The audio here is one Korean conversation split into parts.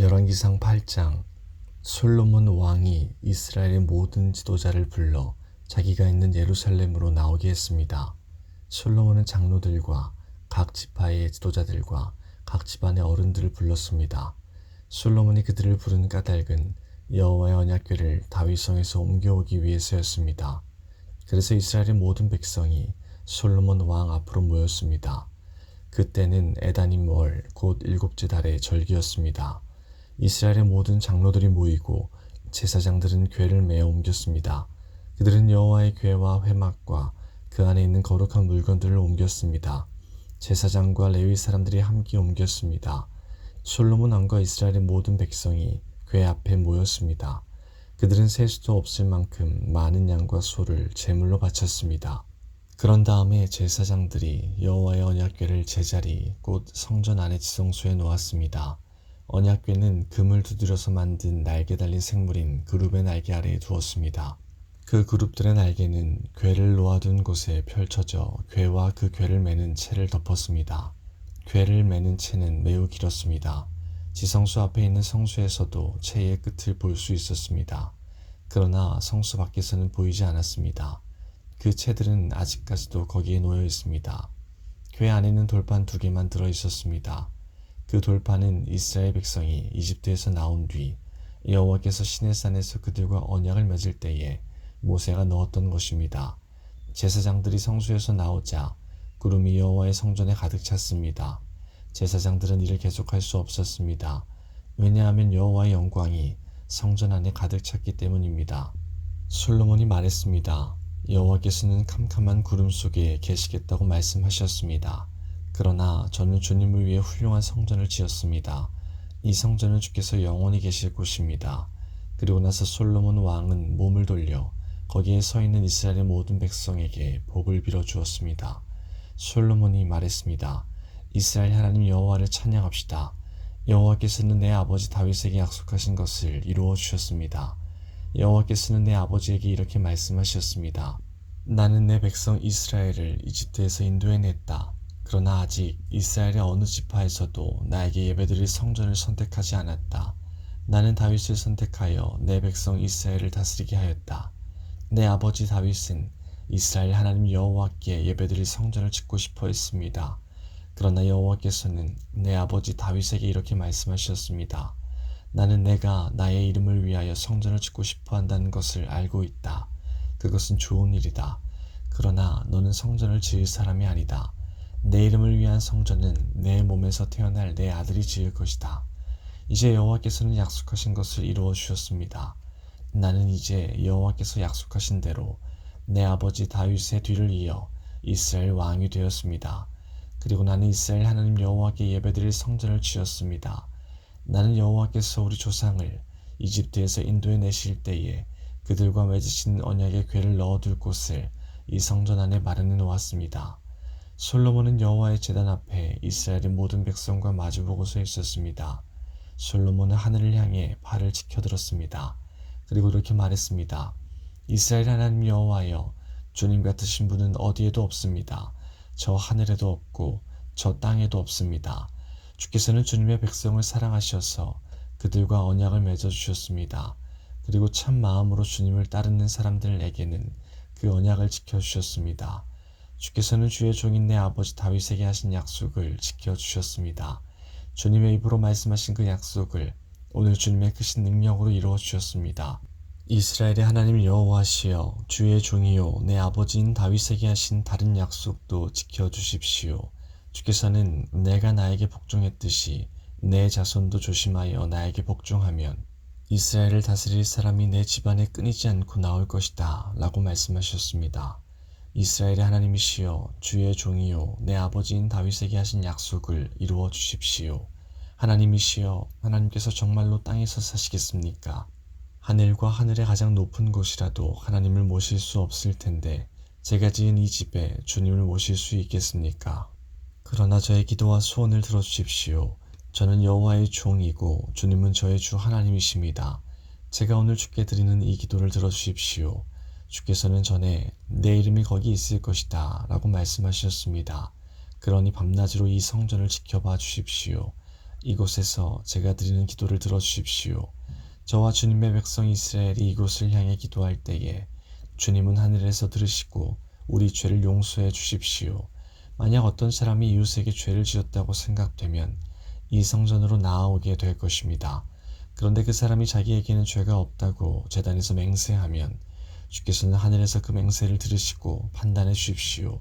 열왕기상 8장 솔로몬 왕이 이스라엘의 모든 지도자를 불러 자기가 있는 예루살렘으로 나오게 했습니다. 솔로몬은 장로들과 각 지파의 지도자들과 각 집안의 어른들을 불렀습니다. 솔로몬이 그들을 부른 까닭은 여호와의 언약궤를 다윗성에서 옮겨오기 위해서였습니다. 그래서 이스라엘의 모든 백성이 솔로몬 왕 앞으로 모였습니다. 그때는 에다님 월, 곧 일곱째 달의 절기였습니다. 이스라엘의 모든 장로들이 모이고 제사장들은 궤를 메어 옮겼습니다. 그들은 여호와의 궤와 회막과 그 안에 있는 거룩한 물건들을 옮겼습니다. 제사장과 레위 사람들이 함께 옮겼습니다. 솔로몬 왕과 이스라엘의 모든 백성이 궤 앞에 모였습니다. 그들은 셀 수도 없을 만큼 많은 양과 소를 제물로 바쳤습니다. 그런 다음에 제사장들이 여호와의 언약궤를 제자리 곧 성전 안의 지성소에 놓았습니다. 언약궤는 금을 두드려서 만든 날개 달린 생물인 그룹의 날개 아래에 두었습니다. 그 그룹들의 날개는 궤를 놓아둔 곳에 펼쳐져 궤와 그 궤를 매는 채를 덮었습니다. 궤를 매는 채는 매우 길었습니다. 지성소 앞에 있는 성수에서도 채의 끝을 볼 수 있었습니다. 그러나 성수 밖에서는 보이지 않았습니다. 그 채들은 아직까지도 거기에 놓여 있습니다. 궤 안에는 돌판 두 개만 들어 있었습니다. 그 돌판은 이스라엘 백성이 이집트에서 나온 뒤 여호와께서 시내산에서 그들과 언약을 맺을 때에 모세가 넣었던 것입니다. 제사장들이 성수에서 나오자 구름이 여호와의 성전에 가득 찼습니다. 제사장들은 이를 계속할 수 없었습니다. 왜냐하면 여호와의 영광이 성전 안에 가득 찼기 때문입니다. 솔로몬이 말했습니다. 여호와께서는 캄캄한 구름 속에 계시겠다고 말씀하셨습니다. 그러나 저는 주님을 위해 훌륭한 성전을 지었습니다. 이 성전은 주께서 영원히 계실 곳입니다. 그리고 나서 솔로몬 왕은 몸을 돌려 거기에 서 있는 이스라엘의 모든 백성에게 복을 빌어 주었습니다. 솔로몬이 말했습니다. 이스라엘 하나님 여호와를 찬양합시다. 여호와께서는 내 아버지 다윗에게 약속하신 것을 이루어 주셨습니다. 여호와께서는 내 아버지에게 이렇게 말씀하셨습니다. 나는 내 백성 이스라엘을 이집트에서 인도해냈다. 그러나 아직 이스라엘의 어느 지파에서도 나에게 예배드릴 성전을 선택하지 않았다. 나는 다윗을 선택하여 내 백성 이스라엘을 다스리게 하였다. 내 아버지 다윗은 이스라엘 하나님 여호와께 예배드릴 성전을 짓고 싶어 했습니다. 그러나 여호와께서는 내 아버지 다윗에게 이렇게 말씀하셨습니다. 나는 내가 나의 이름을 위하여 성전을 짓고 싶어 한다는 것을 알고 있다. 그것은 좋은 일이다. 그러나 너는 성전을 지을 사람이 아니다. 내 이름을 위한 성전은 내 몸에서 태어날 내 아들이 지을 것이다. 이제 여호와께서는 약속하신 것을 이루어 주셨습니다. 나는 이제 여호와께서 약속하신 대로 내 아버지 다윗의 뒤를 이어 이스라엘 왕이 되었습니다. 그리고 나는 이스라엘 하나님 여호와께 예배드릴 성전을 지었습니다. 나는 여호와께서 우리 조상을 이집트에서 인도해 내실 때에 그들과 맺으신 언약의 궤를 넣어둘 곳을 이 성전 안에 마련해 놓았습니다. 솔로몬은 여호와의 제단 앞에 이스라엘의 모든 백성과 마주보고 서 있었습니다. 솔로몬은 하늘을 향해 발을 치켜들었습니다. 그리고 이렇게 말했습니다. 이스라엘 하나님 여호와여 주님 같으신 분은 어디에도 없습니다. 저 하늘에도 없고 저 땅에도 없습니다. 주께서는 주님의 백성을 사랑하셔서 그들과 언약을 맺어 주셨습니다. 그리고 참 마음으로 주님을 따르는 사람들에게는 그 언약을 지켜 주셨습니다. 주께서는 주의 종인 내 아버지 다윗에게 하신 약속을 지켜 주셨습니다. 주님의 입으로 말씀하신 그 약속을 오늘 주님의 크신 능력으로 이루어 주셨습니다. 이스라엘의 하나님 여호와시여 주의 종이요 내 아버지인 다윗에게 하신 다른 약속도 지켜 주십시오. 주께서는 내가 나에게 복종했듯이 내 자손도 조심하여 나에게 복종하면 이스라엘을 다스릴 사람이 내 집안에 끊이지 않고 나올 것이다 라고 말씀하셨습니다. 이스라엘의 하나님이시여 주의 종이요 내 아버지인 다윗에게 하신 약속을 이루어 주십시오. 하나님이시여 하나님께서 정말로 땅에서 사시겠습니까? 하늘과 하늘의 가장 높은 곳이라도 하나님을 모실 수 없을 텐데 제가 지은 이 집에 주님을 모실 수 있겠습니까? 그러나 저의 기도와 소원을 들어주십시오. 저는 여호와의 종이고 주님은 저의 주 하나님이십니다. 제가 오늘 주께 드리는 이 기도를 들어주십시오. 주께서는 전에 내 이름이 거기 있을 것이다 라고 말씀하셨습니다. 그러니 밤낮으로 이 성전을 지켜봐 주십시오. 이곳에서 제가 드리는 기도를 들어주십시오. 저와 주님의 백성 이스라엘이 이곳을 향해 기도할 때에 주님은 하늘에서 들으시고 우리 죄를 용서해 주십시오. 만약 어떤 사람이 이웃에게 죄를 지었다고 생각되면 이 성전으로 나아오게 될 것입니다. 그런데 그 사람이 자기에게는 죄가 없다고 재단에서 맹세하면 주께서는 하늘에서 그 맹세를 들으시고 판단해 주십시오.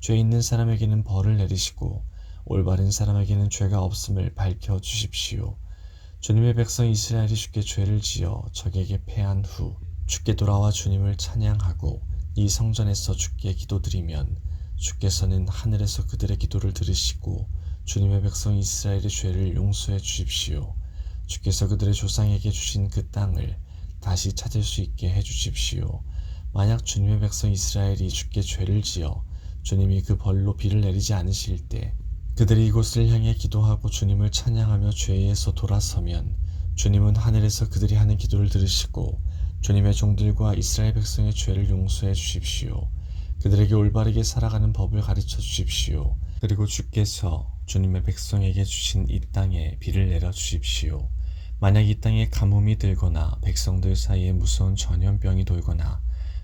죄 있는 사람에게는 벌을 내리시고 올바른 사람에게는 죄가 없음을 밝혀 주십시오. 주님의 백성 이스라엘이 주께 죄를 지어 적에게 패한 후 주께 돌아와 주님을 찬양하고 이 성전에서 주께 기도드리면 주께서는 하늘에서 그들의 기도를 들으시고 주님의 백성 이스라엘의 죄를 용서해 주십시오. 주께서 그들의 조상에게 주신 그 땅을 다시 찾을 수 있게 해 주십시오. 만약 주님의 백성 이스라엘이 주께 죄를 지어 주님이 그 벌로 비를 내리지 않으실 때 그들이 이곳을 향해 기도하고 주님을 찬양하며 죄에서 돌아서면 주님은 하늘에서 그들이 하는 기도를 들으시고 주님의 종들과 이스라엘 백성의 죄를 용서해 주십시오. 그들에게 올바르게 살아가는 법을 가르쳐 주십시오. 그리고 주께서 주님의 백성에게 주신 이 땅에 비를 내려 주십시오. 만약 이 땅에 가뭄이 들거나 백성들 사이에 무서운 전염병이 돌거나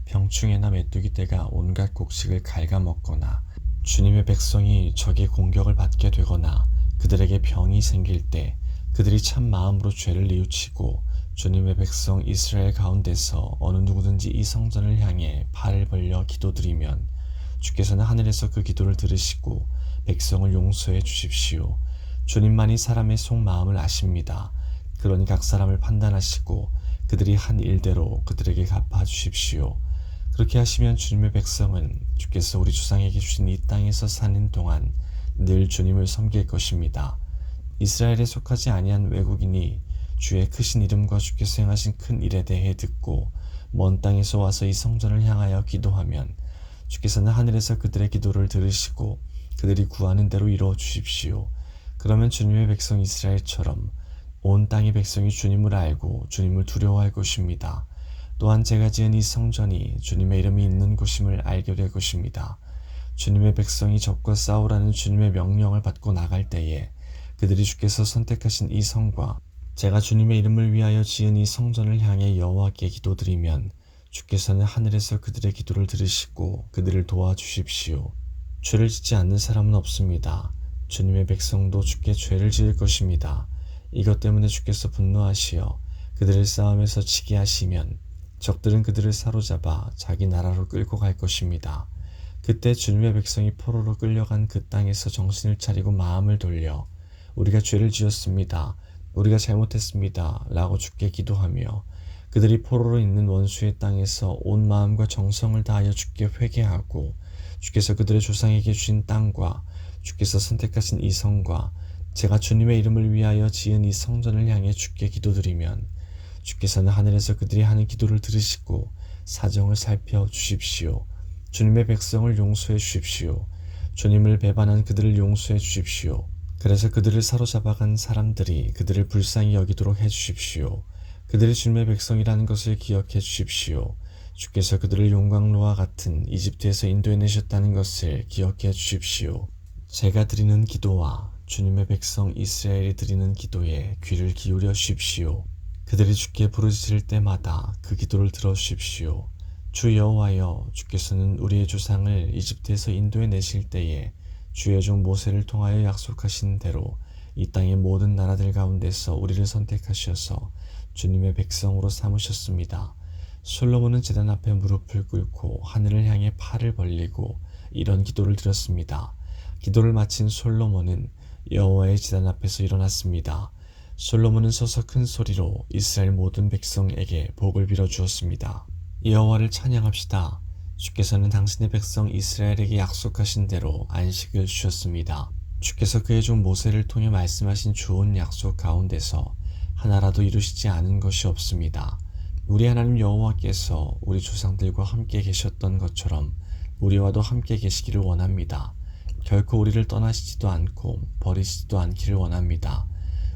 병충해나 메뚜기 떼가 온갖 곡식을 갉아먹거나 주님의 백성이 적의 공격을 받게 되거나 그들에게 병이 생길 때 그들이 참 마음으로 죄를 뉘우치고 주님의 백성 이스라엘 가운데서 어느 누구든지 이 성전을 향해 팔을 벌려 기도드리면 주께서는 하늘에서 그 기도를 들으시고 백성을 용서해 주십시오. 주님만이 사람의 속마음을 아십니다. 그러니 각 사람을 판단하시고 그들이 한 일대로 그들에게 갚아 주십시오. 그렇게 하시면 주님의 백성은 주께서 우리 주상에게 주신 이 땅에서 사는 동안 늘 주님을 섬길 것입니다. 이스라엘에 속하지 아니한 외국인이 주의 크신 이름과 주께서 행하신 큰 일에 대해 듣고 먼 땅에서 와서 이 성전을 향하여 기도하면 주께서는 하늘에서 그들의 기도를 들으시고 그들이 구하는 대로 이루어 주십시오. 그러면 주님의 백성 이스라엘처럼 온 땅의 백성이 주님을 알고 주님을 두려워할 것입니다. 또한 제가 지은 이 성전이 주님의 이름이 있는 곳임을 알게 될 것입니다. 주님의 백성이 적과 싸우라는 주님의 명령을 받고 나갈 때에 그들이 주께서 선택하신 이 성과 제가 주님의 이름을 위하여 지은 이 성전을 향해 여호와께 기도드리면 주께서는 하늘에서 그들의 기도를 들으시고 그들을 도와주십시오. 죄를 짓지 않는 사람은 없습니다. 주님의 백성도 주께 죄를 지을 것입니다. 이것 때문에 주께서 분노하시어 그들을 싸움에서 지게 하시면 적들은 그들을 사로잡아 자기 나라로 끌고 갈 것입니다. 그때 주님의 백성이 포로로 끌려간 그 땅에서 정신을 차리고 마음을 돌려 우리가 죄를 지었습니다. 우리가 잘못했습니다. 라고 주께 기도하며 그들이 포로로 있는 원수의 땅에서 온 마음과 정성을 다하여 주께 회개하고 주께서 그들의 조상에게 주신 땅과 주께서 선택하신 이 성과 제가 주님의 이름을 위하여 지은 이 성전을 향해 주께 기도드리면 주께서는 하늘에서 그들이 하는 기도를 들으시고 사정을 살펴 주십시오. 주님의 백성을 용서해 주십시오. 주님을 배반한 그들을 용서해 주십시오. 그래서 그들을 사로잡아간 사람들이 그들을 불쌍히 여기도록 해 주십시오. 그들이 주님의 백성이라는 것을 기억해 주십시오. 주께서 그들을 용광로와 같은 이집트에서 인도해 내셨다는 것을 기억해 주십시오. 제가 드리는 기도와 주님의 백성 이스라엘이 드리는 기도에 귀를 기울여 주십시오. 그들이 주께 부르짖을 때마다 그 기도를 들어 주십시오. 주 여호와여 주께서는 우리의 조상을 이집트에서 인도해 내실 때에 주의 종 모세를 통하여 약속하신 대로 이 땅의 모든 나라들 가운데서 우리를 선택하셔서 주님의 백성으로 삼으셨습니다. 솔로몬은 제단 앞에 무릎을 꿇고 하늘을 향해 팔을 벌리고 이런 기도를 드렸습니다. 기도를 마친 솔로몬은 여호와의 제단 앞에서 일어났습니다. 솔로몬은 서서 큰 소리로 이스라엘 모든 백성에게 복을 빌어 주었습니다. 여호와를 찬양합시다. 주께서는 당신의 백성 이스라엘에게 약속하신 대로 안식을 주셨습니다. 주께서 그의 종 모세를 통해 말씀하신 좋은 약속 가운데서 하나라도 이루시지 않은 것이 없습니다. 우리 하나님 여호와께서 우리 조상들과 함께 계셨던 것처럼 우리와도 함께 계시기를 원합니다. 결코 우리를 떠나시지도 않고 버리시지도 않기를 원합니다.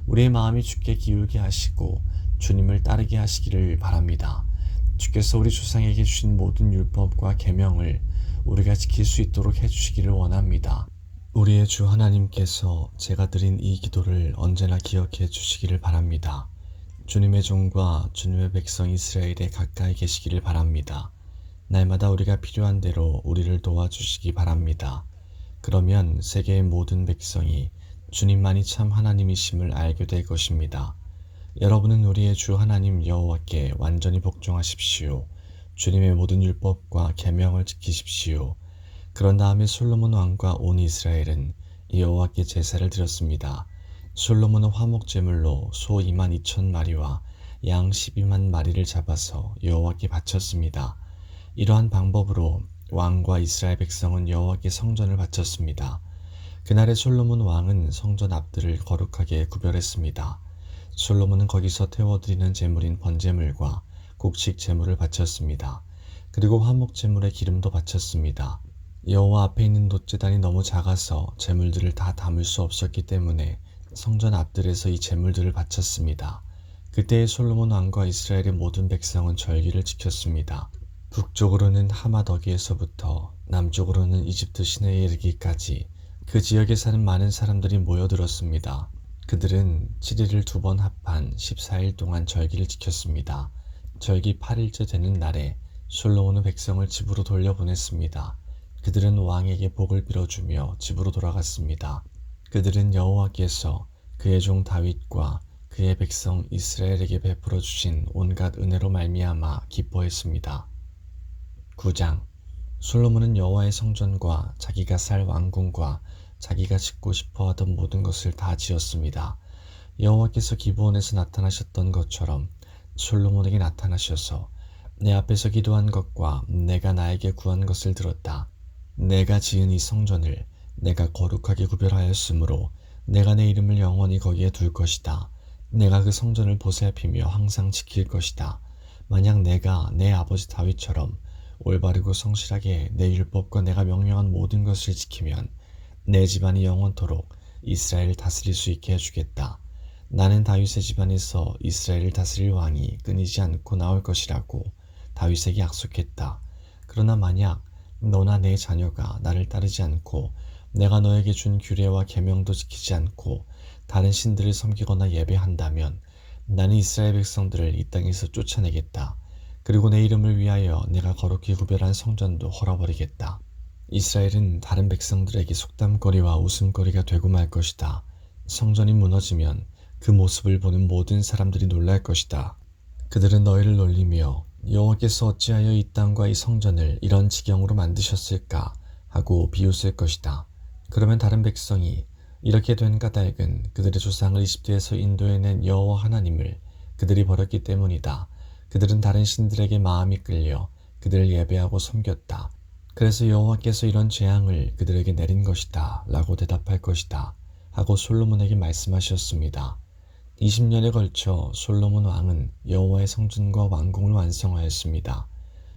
우리의 마음이 주께 기울게 하시고 주님을 따르게 하시기를 바랍니다. 주께서 우리 조상에게 주신 모든 율법과 계명을 우리가 지킬 수 있도록 해주시기를 원합니다. 우리의 주 하나님께서 제가 드린 이 기도를 언제나 기억해 주시기를 바랍니다. 주님의 종과 주님의 백성 이스라엘에 가까이 계시기를 바랍니다. 날마다 우리가 필요한 대로 우리를 도와주시기 바랍니다. 그러면 세계의 모든 백성이 주님만이 참 하나님이심을 알게 될 것입니다. 여러분은 우리의 주 하나님 여호와께 완전히 복종하십시오. 주님의 모든 율법과 계명을 지키십시오. 그런 다음에 솔로몬 왕과 온 이스라엘은 여호와께 제사를 드렸습니다. 솔로몬은 화목 제물로 소 2만 2천 마리와 양 12만 마리를 잡아서 여호와께 바쳤습니다. 이러한 방법으로 왕과 이스라엘 백성은 여호와께 성전을 바쳤습니다. 그날의 솔로몬 왕은 성전 앞들을 거룩하게 구별했습니다. 솔로몬은 거기서 태워드리는 제물인 번제물과 곡식 제물을 바쳤습니다. 그리고 화목 제물의 기름도 바쳤습니다. 여호와 앞에 있는 돛제단이 너무 작아서 제물들을 다 담을 수 없었기 때문에 성전 앞들에서 이 제물들을 바쳤습니다. 그때의 솔로몬 왕과 이스라엘의 모든 백성은 절기를 지켰습니다. 북쪽으로는 하마더기에서부터 남쪽으로는 이집트 시내에 이르기까지 그 지역에 사는 많은 사람들이 모여들었습니다. 그들은 7일을 두 번 합한 14일 동안 절기를 지켰습니다. 절기 8일째 되는 날에 솔로몬은 백성을 집으로 돌려보냈습니다. 그들은 왕에게 복을 빌어주며 집으로 돌아갔습니다. 그들은 여호와께서 그의 종 다윗과 그의 백성 이스라엘에게 베풀어 주신 온갖 은혜로 말미암아 기뻐했습니다. 9장 솔로몬은 여호와의 성전과 자기가 살 왕궁과 자기가 짓고 싶어 하던 모든 것을 다 지었습니다. 여호와께서 기브온에서 나타나셨던 것처럼 솔로몬에게 나타나셔서 내 앞에서 기도한 것과 내가 나에게 구한 것을 들었다. 내가 지은 이 성전을 내가 거룩하게 구별하였으므로 내가 내 이름을 영원히 거기에 둘 것이다. 내가 그 성전을 보살피며 항상 지킬 것이다. 만약 내가 내 아버지 다윗처럼 올바르고 성실하게 내 율법과 내가 명령한 모든 것을 지키면 내 집안이 영원토록 이스라엘을 다스릴 수 있게 해주겠다. 나는 다윗의 집안에서 이스라엘을 다스릴 왕이 끊이지 않고 나올 것이라고 다윗에게 약속했다. 그러나 만약 너나 내 자녀가 나를 따르지 않고 내가 너에게 준 규례와 계명도 지키지 않고 다른 신들을 섬기거나 예배한다면 나는 이스라엘 백성들을 이 땅에서 쫓아내겠다. 그리고 내 이름을 위하여 내가 거룩히 구별한 성전도 헐어버리겠다. 이스라엘은 다른 백성들에게 속담거리와 웃음거리가 되고 말 것이다. 성전이 무너지면 그 모습을 보는 모든 사람들이 놀랄 것이다. 그들은 너희를 놀리며 여호와께서 어찌하여 이 땅과 이 성전을 이런 지경으로 만드셨을까 하고 비웃을 것이다. 그러면 다른 백성이 이렇게 된 까닭은 그들의 조상을 이집트에서 인도해낸 여호와 하나님을 그들이 버렸기 때문이다. 그들은 다른 신들에게 마음이 끌려 그들을 예배하고 섬겼다. 그래서 여호와께서 이런 재앙을 그들에게 내린 것이다. 라고 대답할 것이다. 하고 솔로몬에게 말씀하셨습니다. 20년에 걸쳐 솔로몬 왕은 여호와의 성전과 왕궁을 완성하였습니다.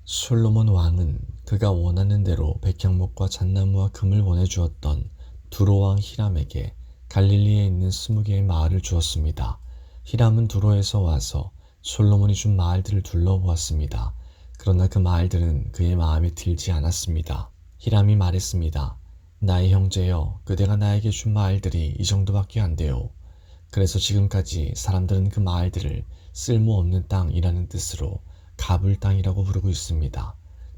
솔로몬 왕은 그가 원하는 대로 백향목과 잣나무와 금을 보내주었던 두로 왕 히람에게 갈릴리에 있는 스무 개의 마을을 주었습니다. 히람은 두로에서 와서 솔로몬이 준 마을들을 둘러보았습니다. 그러나 그 마을들은 그의 마음에 들지 않았습니다. 히람이 말했습니다. 나의 형제여, 그대가 나에게 준 마을들이 이 정도밖에 안 돼요. 그래서 지금까지 사람들은 그 마을들을 쓸모없는 땅이라는 뜻으로 가불 땅이라고 부르고 있습니다.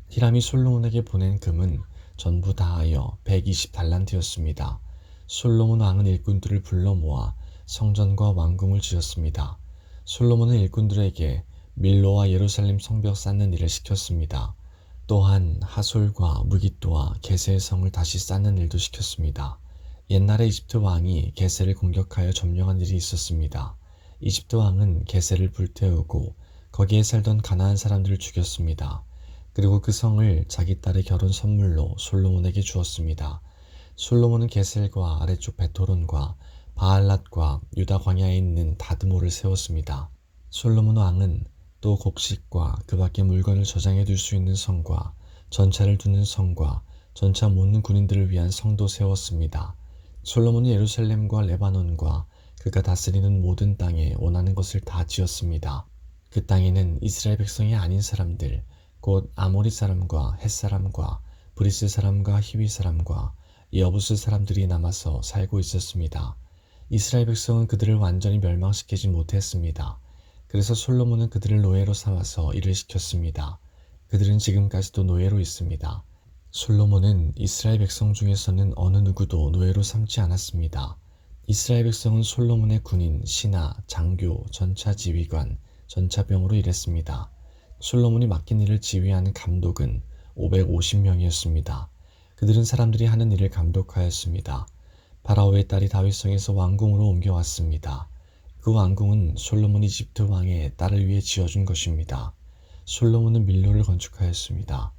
히람이 솔로몬에게 보낸 금은 전부 다하여 120 달란트였습니다. 솔로몬 왕은 일꾼들을 불러 모아 성전과 왕궁을 지었습니다. 솔로몬은 일꾼들에게 밀로와 예루살렘 성벽 쌓는 일을 시켰습니다. 또한 하솔과 무기또와 게세의 성을 다시 쌓는 일도 시켰습니다. 옛날에 이집트 왕이 게세를 공격하여 점령한 일이 있었습니다. 이집트 왕은 게세를 불태우고 거기에 살던 가나안 사람들을 죽였습니다. 그리고 그 성을 자기 딸의 결혼 선물로 솔로몬에게 주었습니다. 솔로몬은 게셀과 아래쪽 베토론과 바알랏과 유다 광야에 있는 다드모를 세웠습니다. 솔로몬 왕은 또 곡식과 그 밖의 물건을 저장해 둘 수 있는 성과 전차를 두는 성과 전차 모는 군인들을 위한 성도 세웠습니다. 솔로몬이 예루살렘과 레바논과 그가 다스리는 모든 땅에 원하는 것을 다 지었습니다. 그 땅에는 이스라엘 백성이 아닌 사람들, 곧 아모리 사람과 햇 사람과 브리스 사람과 히위 사람과 여부스 사람들이 남아서 살고 있었습니다. 이스라엘 백성은 그들을 완전히 멸망시키지 못했습니다. 그래서 솔로몬은 그들을 노예로 삼아서 일을 시켰습니다. 그들은 지금까지도 노예로 있습니다. 솔로몬은 이스라엘 백성 중에서는 어느 누구도 노예로 삼지 않았습니다. 이스라엘 백성은 솔로몬의 군인, 신하, 장교, 전차 지휘관, 전차병으로 일했습니다. 솔로몬이 맡긴 일을 지휘하는 감독은 550명이었습니다. 그들은 사람들이 하는 일을 감독하였습니다. 바라오의 딸이 다윗성에서 왕궁으로 옮겨왔습니다. 그 왕궁은 솔로몬 이집트 왕의 딸을 위해 지어준 것입니다. 솔로몬은 밀로를 건축하였습니다.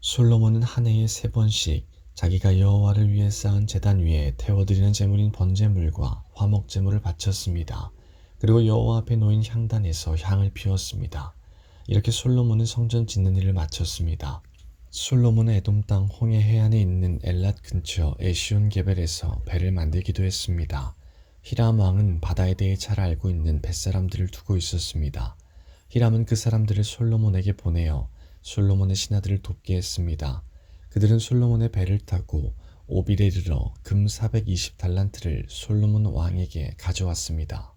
솔로몬은 한 해에 세 번씩 자기가 여호와를 위해 쌓은 제단 위에 태워드리는 제물인 번제물과 화목 제물을 바쳤습니다. 그리고 여호와 앞에 놓인 향단에서 향을 피웠습니다. 이렇게 솔로몬은 성전 짓는 일을 마쳤습니다. 솔로몬은 에돔 땅 홍해 해안에 있는 엘랏 근처 에시온 게벨에서 배를 만들기도 했습니다. 히람 왕은 바다에 대해 잘 알고 있는 뱃사람들을 두고 있었습니다. 히람은 그 사람들을 솔로몬에게 보내어 솔로몬의 신하들을 돕게 했습니다. 그들은 솔로몬의 배를 타고 오빌에 이르러 금 420달란트를 솔로몬 왕에게 가져왔습니다.